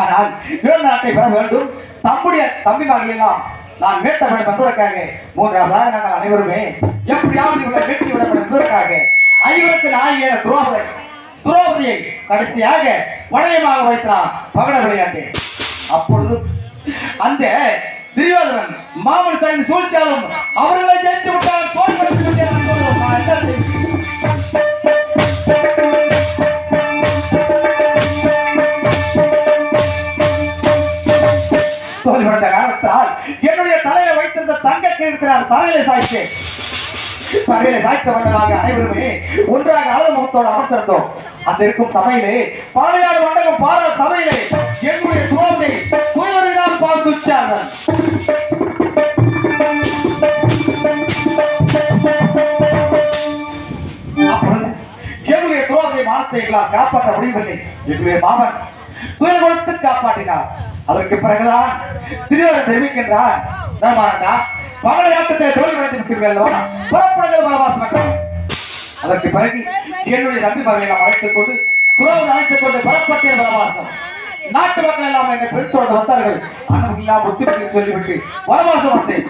ஆனால் இழந்த நாட்டை பெற வேண்டும். தம்முடைய தம்பிமார்களெல்லாம் நான் மீட்ட வேண்டும் என்பதற்காக மூன்றாவதாக நாங்கள் அனைவருமே எப்படியாவது இவர்களை மீட்டி விட வேண்டும் என்பதற்காக ஐவரத்தில் ஆகிய துரோபதை துரோபதியை கடைசியாக வளையமாக வைத்தான் பகட விளையாட்டு. அப்பொழுது அந்த துரியோதனன் மாமன் சாமி சூழ்ச்சியாலும் அவர்களை ஜெயித்து விட்டால் தோல்படுத்தி விட்டார் கிழத்தினால் தலையில சாய்த்து தலையில சாய்த்த வண்ணமாக அனைவருமே ஒன்றாக அழகு முகத்தோடு அமர்ந்திருந்தோம். அந்த இருக்கும் சபையிலே பாலையாடு மண்டபம் பாரா சபையிலே என்னுடைய துரோகத்தை துயரினால் பார்த்து உச்சார்கள் என்னுடைய துரோகத்தை மானத்தை காப்பாற்ற முடியவில்லை. என்னுடைய மாமன் துயர் கொடுத்து காப்பாற்றினார். அதற்கு பிறகுதான் திருவள்ளுவர் தெரிவிக்கின்றார் தர்மானந்தா. பகலையாட்டத்தை தோல்வி அடைந்து விட்டீர்கள்? புறப்படுங்கள் வனவாச மக்கள். அதற்கு பிறகு என்னுடைய தம்பி மகளை நாம் அழைத்துக் கொண்டு துறவு அழைத்துக் கொண்டு புறப்பட்டே வனவாசம் நாட்டு மக்கள் எல்லாம் என்னை பிடித்தோடு வந்தார்கள். அண்ணன் இல்லாம ஒத்துழைப்பு சொல்லிவிட்டு வனவாசம் வந்தேன்.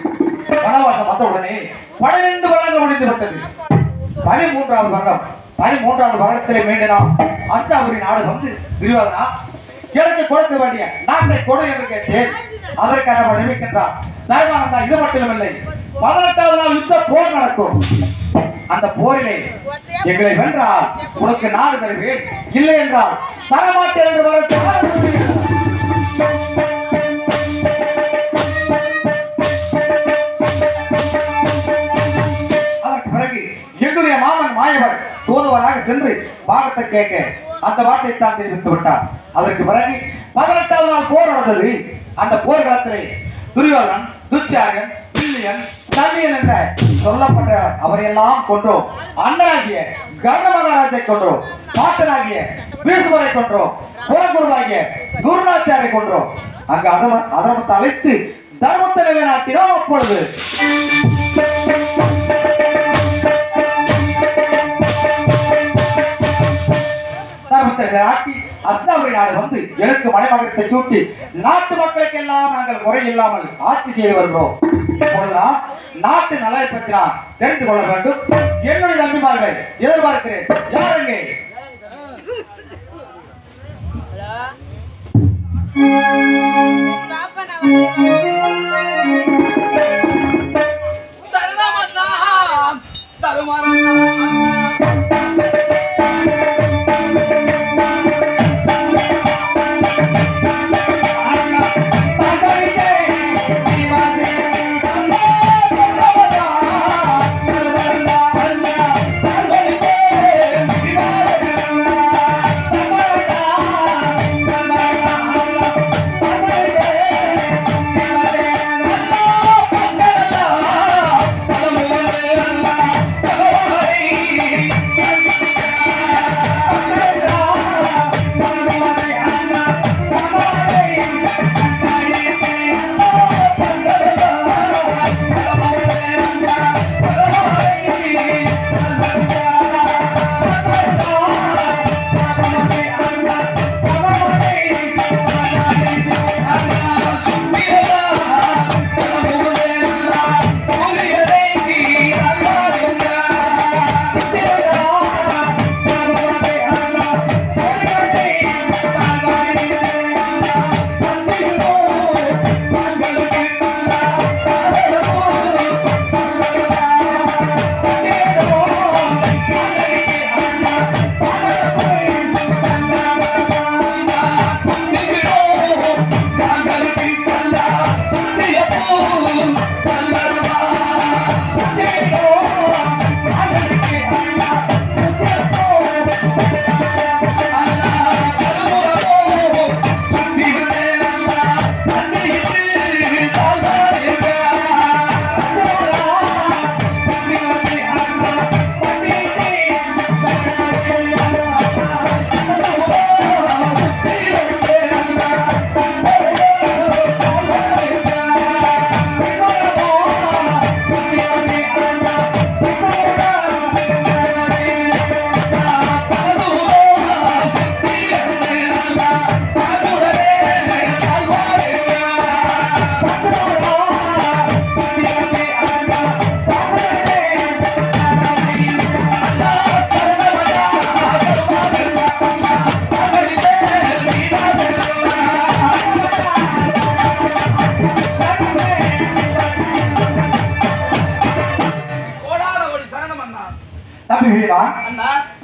வனவாசம் வந்த உடனே பனிரெண்டு வருடங்கள் முடிந்து விட்டது. பதிமூன்றாவது வருடம் பதிமூன்றாவது வருடத்திலே மீண்டும் நாம் அஷ்டாபுரி நாடு வந்து துரியோதனா எனக்கு கொடுக்க வேண்டிய நாட்டை கொடு என்று கேட்டேன். அதற்காக அவன் நினைக்கின்றான் தர்மானந்தா இது மட்டுமில்லை பதினெட்டாவது நாள் யுத்த போர் நடக்கும். அந்த போரிலே எங்களை வென்றால் உனக்கு நாடு தருவேன். இல்லை என்றால் தரமாட்டேன் என்று வர அதற்கு பிறகு மாமன் மாயவர் தூதுவராக சென்று பாகத்தை கேட்க அந்த வார்த்தை தான் தெரிவித்து விட்டார். அதற்கு பிறகு பதினெட்டாவது நாள் போர் நடந்தது. அந்த போர் களத்திலே துரியோதனன் துச்சாகன் பில்லியன் சல்லியன் என்ற சொல்லப்பட்ட அவரையெல்லாம் கொன்றோம். அண்ணனாகிய கர்ண மகாராஜை கொன்றோம். பாட்டனாகிய பீசுவரை கொன்றோம். புறகுருவாகிய குருநாச்சாரை கொன்றோம். அங்கு அதம அதமத்தை அழைத்து தர்மத்தை நிலைநாட்டினோம் அப்பொழுது. தர்மத்தை நிலைநாட்டி அஸ்னாபுரி நாடு வந்து எனக்கு மனைமகத்தை சூட்டி நாட்டு மக்களுக்கெல்லாம் நாங்கள் முறை இல்லாமல் ஆட்சி செய்து வருகிறோம். இப்பொழுதுதான் நாட்டு நலனை பற்றி நான் தெரிந்து கொள்ள வேண்டும். என்னுடைய நம்பிமார்கள் எதிர்பார்க்கிறேன். யாருங்க? தருமாறா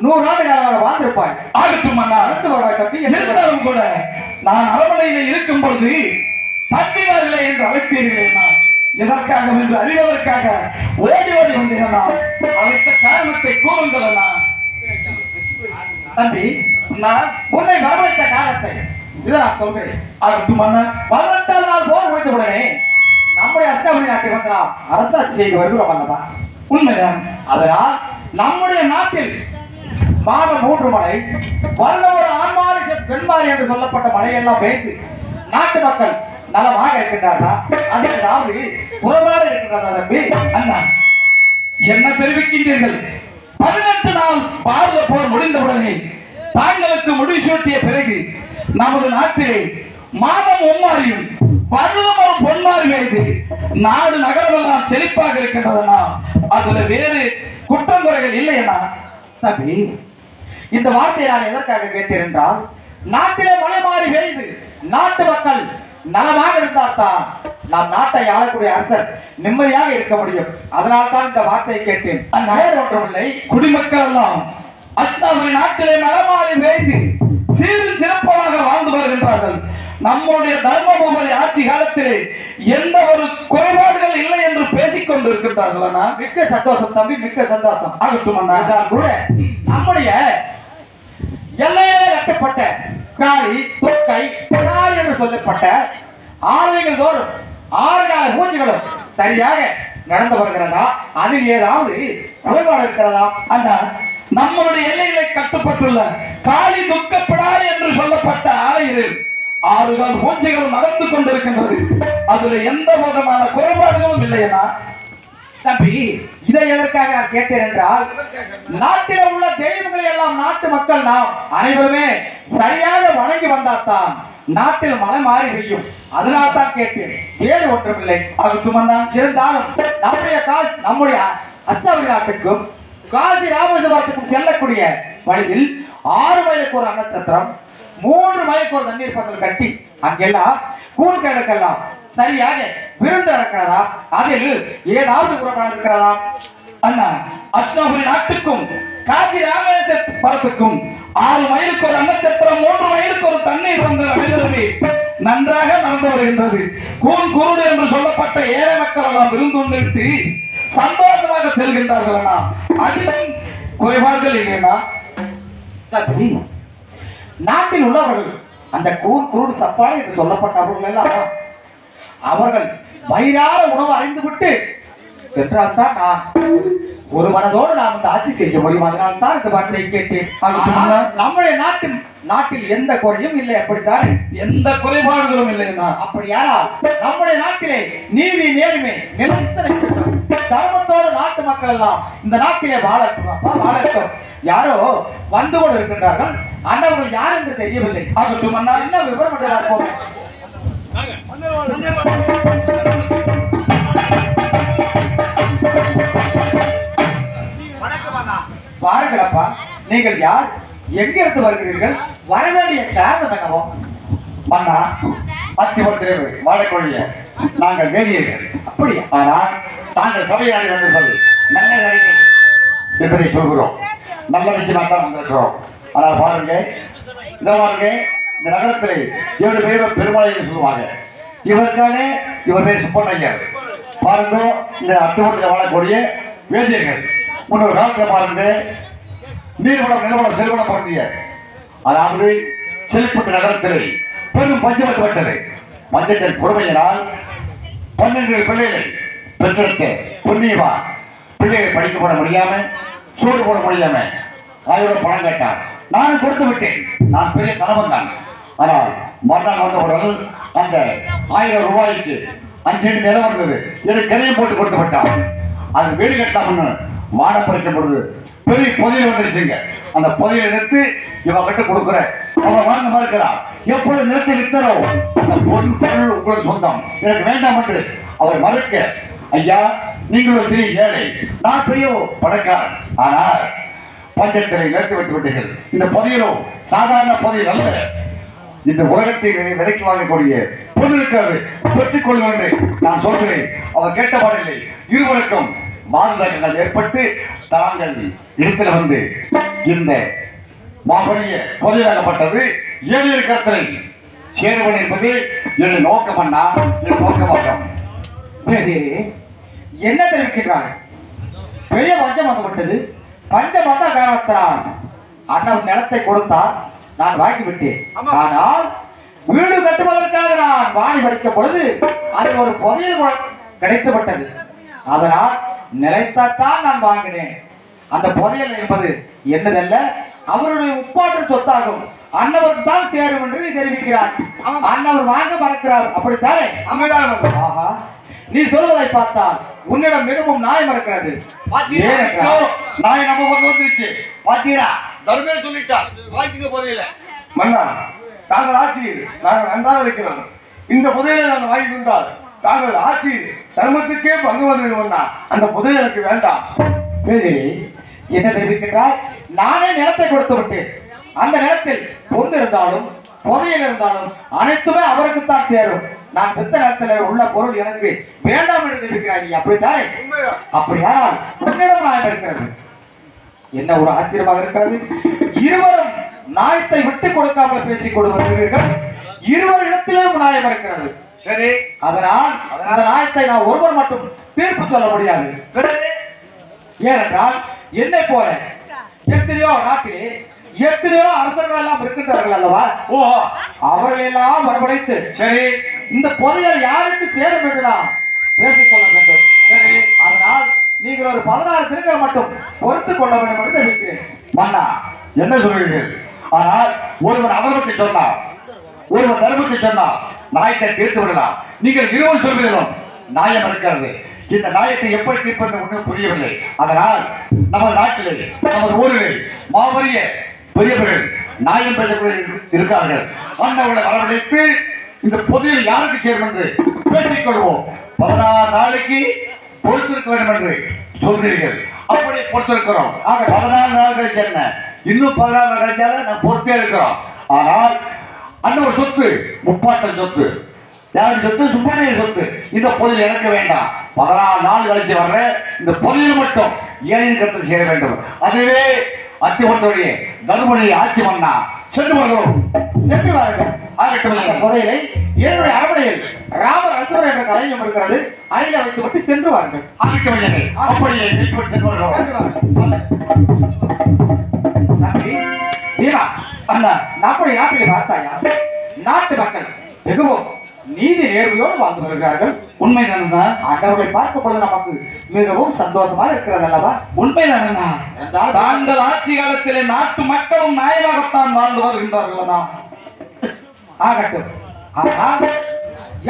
நூறு ஆண்டு காலமாக வாழ்ந்திருப்பாய்? ஆகட்டும் அண்ணா அடுத்து வருவாய் தம்பி என்று இருந்தாலும் கூட. நான் அரண்மனையில் இருக்கும் பொழுது தம்பிவார்களே என்று அழைத்தீர்களே நான் எதற்காக என்று அறிவதற்காக ஓடி ஓடி வந்தேன் அழைத்த காரணத்தை கூறுங்கள் அண்ணா தம்பி அண்ணா உன்னை வரவழைத்த காலத்தை இதை நான் சொல்கிறேன். ஆகட்டும் அண்ணா பதினெட்டாம் நாள் போர் முடிந்த உடனே நம்முடைய அஷ்டமணி நாட்டை வந்து அரசாட்சி செய்து வருகிறோம் அல்லவா உண்மைதான். அதனால் நம்முடைய நாட்டில் மாதம் மூன்று மலை வருடம் ஒரு ஆண்மாரி பெண்மாரி என்று சொல்லப்பட்ட மலையெல்லாம் பெய்து நாட்டு மக்கள் நலமாக இருக்கின்றார்களா? அது ஏதாவது குறைபாடு இருக்கின்றதா தம்பி? அண்ணா என்ன தெரிவிக்கின்றீர்கள். பதினெட்டு நாள் பாரத போர் முடிந்தவுடனே தாங்களுக்கு முடிசூட்டிய பிறகு நமது நாட்டிலே மாதம் ஒம்மாரியும் வருடம் ஒரு பொன்மாரி வைத்து நாடு நகரமெல்லாம் செழிப்பாக இருக்கின்றதுனா அதுல வேறு குற்றங்குறைகள் இல்லையண்ணா. தம்பி இந்த வார்த்தையை நான் எதற்காக கேட்டேன் என்றால் நாட்டிலே மழை மாறி பெய்து நாட்டு மக்கள் நலமாக இருந்தால்தான் நாம் நாட்டை ஆளக்கூடிய அரசர் நிம்மதியாக இருக்க முடியும். அதனால் தான் இந்த வார்த்தையை கேட்டேன். நகர் வேறு ஒன்றுமில்லை குடிமக்கள் எல்லாம் அஸ்தாபுரி நாட்டிலே மலமாறி வேய்ந்து சீரும் சிறப்பாக வாழ்ந்து வருகின்றார்கள். நம்முடைய தர்மபுரி ஆட்சி காலத்திலே எந்த ஒரு குறைபாடுகள் இல்லை என்று பேசிக் கொண்டிருக்கின்றார்கள் அண்ணா மிக்க சந்தோஷம் தம்பி மிக்க சந்தோஷம். ஆகட்டும் கூட நம்முடைய எல்லையிலே கட்டப்பட்ட காளி தொக்கை பிடாரி என்று சொல்லப்பட்ட ஆலயங்கள் தோறும் ஆறு கால பூஜைகளும் சரியாக நடந்து வருகிறதா? அதில் ஏதாவது குறைபாடு இருக்கிறதா? அண்ணா நம்மளுடைய எல்லைகளை கட்டுப்பட்டுள்ள காளி துக்கப்படாது என்று சொல்லப்பட்ட ஆலையில் ஆறுகால் பூஜைகள் நடந்து கொண்டிருக்கின்றது. அதுல எந்த விதமான குறைபாடுகளும் இல்லையண்ணா தம்பி இதை எதற்காக நான் கேட்டேன் என்றால் நாட்டில உள்ள தெய்வங்களை எல்லாம் நாட்டு மக்கள் நாம் அனைவருமே சரியாக வணங்கி வந்தால்தான் நாட்டில் மழை மாறி பெய்யும். அதனால தான் கேட்டேன். வேறு ஒன்றுமில்லை. ஆகட்டும் இருந்தாலும் நம்முடைய கால் நம்முடைய அஷ்டவரி நாட்டுக்கும் காசி ராமேஸ்வரத்துக்கும் செல்லக்கூடிய வழியில் ஆறு மைலுக்கு ஒரு நட்சத்திரம் மூன்று மைலுக்கு ஒரு தண்ணீர் பந்தல் கட்டி அங்கெல்லாம் கூழ் கிடக்கலாம் சரியாக விருந்து நடக்கிறதா? அதில் ஏதாவது குறைபாடு இருக்கிறதா? அண்ணா அஷ்ணாபுரி நாட்டுக்கும் காசி ராமேஸ்வரத்துக்கும் ஆறு மைலுக்கு ஒரு அன்னச்சத்திரம் மூன்று மைலுக்கு ஒரு தண்ணீர் வந்த அனைவருமே நன்றாக நடந்து வருகின்றது. கூன் குருடு என்று சொல்லப்பட்ட ஏழை மக்கள் எல்லாம் விருந்து நிறுத்தி சந்தோஷமாக செல்கின்றார்கள் அண்ணா. அதிலும் குறைபாடுகள் இல்லையா நாட்டில் உள்ளவர்கள் அந்த கூன் குருடு சப்பாடு என்று சொல்லப்பட்ட அவர்கள் எல்லாம் அவர்கள் வயிறார உணவு அறிந்து விட்டு சென்றால்தான் நான் ஒரு மனதோடு நாம் இந்த ஆட்சி செய்ய முடியும். அதனால் தான் இந்த வார்த்தையை கேட்டேன். நம்முடைய நாட்டில் நாட்டில் எந்த குறையும் இல்லை அப்படித்தானே? எந்த குறைபாடுகளும் இல்லையா அப்படியானால் நம்முடைய நாட்டிலே நீதி நேர்மை நிலைத்து நிற்கட்டும். தர்மத்தோடு நாட்டு மக்கள் எல்லாம் இந்த நாட்டிலே வாழட்டும் அப்பா வாழட்டும். யாரோ வந்து கொண்டு இருக்கின்றார்கள் அந்தவர்கள் யார் என்று தெரியவில்லை. ஆகட்டும் அண்ணா. என்ன விவரம் பாருங்களப்பா நீங்கள் யார்? எங்கிருந்து வருகிறீர்கள்? வர வேண்டிய காரணம் என்னவோ மன்னா அத்திபத்திரவு வாழக்கூடிய நாங்கள் வேதியர்கள் அப்படி ஆனால் தாங்கள் சபையாடி வந்திருப்பது நல்ல காரியம் என்பதை சொல்கிறோம். நல்ல விஷயமா தான் வந்திருக்கிறோம். ஆனால் பாருங்க இந்த பாருங்க இந்த நகரத்தில் ஏழு பேரும் பெருமலை என்று சொல்லுவாங்க. இவருக்காலே இவர் பேர் சுப்பண்ணையர் பாருங்க இந்த அத்துவத்தில் வாழக்கூடிய வேதியர்கள். முன்னொரு காலத்தில் பாருங்க நீர்வளம் நிலவளம் செல்வனம் பொருந்திய அதாவது செல்பட்டு நகரத்தில் பெரும் பஞ்சம் ஏற்பட்டது பஞ்சத்தின் பொறுமையினால் பன்னெண்டு பிள்ளைகள் பெற்றெடுத்த புண்ணியமா பிள்ளைகள் படிக்க போட முடியாம சோறு போட முடியாம ஆயிரம் பணம் கேட்டார். நானும் கொடுத்து விட்டேன். நான் பெரிய கணவன் தான். ஆனால் மறுநாள் வந்தவுடன் அந்த ஆயிரம் ரூபாய்க்கு அஞ்சு அடி நிலம் வந்தது. எனக்கு கரையை போட்டு கொடுத்து அது வீடு கட்டலாம்னு மாடம் பறிக்கும் பொழுது பெரிய புதையல் வந்துருச்சுங்க. அந்த புதையல் எடுத்து இவன் கிட்ட கொடுக்குறேன். அவன் வாங்க மறுக்கிறான் எப்பொழுது நிறுத்தி வித்தரோ அந்த பொன் பொருள் உங்களுக்கு சொந்தம். எனக்கு வேண்டாம் என்று அவர் மறுக்க ஐயா நீங்கள் ஒரு சிறிய ஏழை. நான் பெரிய பணக்காரன். ஆனால் பஞ்சத்திரை நிறுத்தி விட்டு விட்டீர்கள். இந்த புதையலோ சாதாரண புதையல் அல்ல. இந்த உலகத்தை விலைக்கு வாங்கக்கூடிய பொருள் இருக்கிறது பெற்றுக் கொள்ளுங்கள் என்று நான் சொல்கிறேன். அவர் கேட்ட பாடலை இருவருக்கும் வாதங்கள் ஏற்பட்டு தாங்கள் இடத்துல வந்து இந்த மாபெரிய பொருளாகப்பட்டது ஏழு கருத்தரை சேர்வன் என்பது என் நோக்கமன்னா என் நோக்கமாகும் என்ன தெரிவிக்கின்றாய் பெரிய பஞ்சம் வந்துவிட்டது. பஞ்சம் வந்த காரணத்தினால் அண்ணன் நிலத்தை கொடுத்தார். நான் வாங்கி விட்டேன் ஆனால் வீடு கட்டுவதற்காக நான் வாணி பறிக்கும் பொழுது அது ஒரு புதையல் குழ- கிடைத்து விட்டது அதனால் நிலைத்தான் நான் வாங்கினேன். அந்த புதையல் என்பது என்னதல்ல அவருடைய உப்பாற்று சொத்தாகும். அன்னவருக்கு தான் சேரும் என்று நீ தெரிவிக்கிறார் அன்னவர் வாங்க மறக்கிறார். அப்படித்தானே? ஆஹா. நீ சொல்வதை பார்த்தால் உன்னிடம் மிகவும் நியாயம் இருக்கிறது நான் நம்ம வந்துருச்சு. பாத்தீரா? தர்மே சொல்லிட்டார். வாங்கிக்க போதில்லை மன்னா தாங்கள் ஆட்சியில் நாங்கள் நன்றாக இருக்கிறோம். இந்த புதையலை நான் வாங்கி கொண்டால் தாங்கள் ஆட்சியில் தர்மத்துக்கே பங்கு வந்து மன்னா. அந்த புதையல் எனக்கு வேண்டாம். என்ன தெரிவிக்கின்றாய்? நானே நிலத்தை கொடுத்து விட்டேன். அந்த நிலத்தில் பொண்ணு இருந்தாலும் புதையல் இருந்தாலும் அனைத்துமே அவருக்குத்தான் சேரும். நான் பெத்த நிலத்தில் உள்ள பொருள் எனக்கு வேண்டாம் என்று தெரிவிக்கிறாய். நீ அப்படித்தானே? அப்படியானால் உன்னிடம் நியாயம் இருக்கிறது. என்ன ஒரு ஆச்சரியமாக இருக்கிறது? இருவரும் நியாயத்தை விட்டு கொடுக்காமல் பேசிக் கொண்டு வருகிறீர்கள் இருவர் இடத்திலும் நியாயம் இருக்கிறது. சரி. அதனால் அந்த நியாயத்தை நான் ஒருவர் மட்டும் தீர்ப்பு சொல்ல முடியாது. ஏனென்றால் என்னை போல எத்தனையோ நாட்டிலே எத்தனையோ அரசர்கள் எல்லாம் இருக்கின்றார்கள் அல்லவா? ஓ. அவர்கள் எல்லாம் வரவழைத்து சரி. இந்த புதையல் யாருக்கு சேரும் என்று நாம் பேசிக்கொள்ள வேண்டும். சரி, நீங்கள் ஒரு பதினாறு தினங்கள் மட்டும் பொறுத்து கொள்ள வேண்டும் என்று தெரிவிக்கிறேன் மன்னா என்ன சொல்கிறீர்கள்? ஆனால் ஒருவர் அவர்களுக்கு சொன்னார் ஒருவர் தர்மத்தை சொன்னார் நாயத்தை தீர்த்து விடலாம். நீங்கள் இருவர் சொல்வீர்களும் நாயம் இருக்கிறது. இந்த நாயத்தை எப்படி தீர்ப்பது ஒன்றும் புரியவில்லை. அதனால் நமது நாட்டிலே நமது ஊரிலே மாபெரிய பெரியவர்கள் நாயம் பேசக்கூடிய இருக்கிறார்கள் அண்ணவர்களை வரவழைத்து இந்த பொதுவில் யாருக்கு சேரும் என்று பேசிக்கொள்வோம் பதினாறு நாளைக்கு பொறுத்திருக்க வேண்டும் என்று சொல்கிறீர்கள். அப்படி பொறுத்திருக்கிறோம். ஆக பதினாலு நாள் கழிச்சு என்ன? இன்னும் பதினாலு நாள் கழிச்சாலும் நான் பொறுத்தே இருக்கிறோம். ஆனால் அண்ணன் சொத்து முப்பாட்டன் சொத்து. யாரு சொத்து? சுப்பனைய சொத்து. இந்த பொருள் எனக்கு வேண்டாம். பதினாலு நாள் கழிச்சு வர்ற இந்த பொருள் மட்டும் ஏழு கருத்தில் சேர வேண்டும். அதுவே அத்திமத்தோடைய தர்மனை ஆட்சி பண்ணா சென்று வருகிறோம் சென்று வாருங்கள் ஆகட்டும் அந்த புதையலை என்னுடைய அரவணையில் ராமர் அசுரர் என்ற கலைஞம் இருக்கிறது அருகில வைத்து விட்டு சென்று வாருங்கள் ஆகட்டும் ஐயனே. அப்படியே வீட்டுக்கு சென்று வருகிறோம் சென்று வாருங்கள் தம்பி, பீமா, அண்ணா நம்முடைய நாட்டிலே பார்த்தாயா? நாட்டு மக்கள் மிகவும் நீதி நேர்மையோடு வாழ்ந்து வருகிறார்கள். உண்மைதானா ஆண்டவர்களை பார்க்கும் பொழுது நமக்கு மிகவும் சந்தோஷமா இருக்கிறது அல்லவா உண்மைதானா என்றால் தாங்கள் ஆட்சி காலத்திலே நாட்டு மக்களும் நியாயமாகத்தான் வாழ்ந்து வருகின்றார்கள் ஆகட்டும். ஆனால்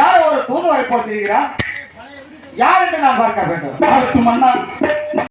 யாரோ ஒரு தூதுவரை போல் தெரிகிறார் யார் என்று நாம் பார்க்க வேண்டும். அண்ணா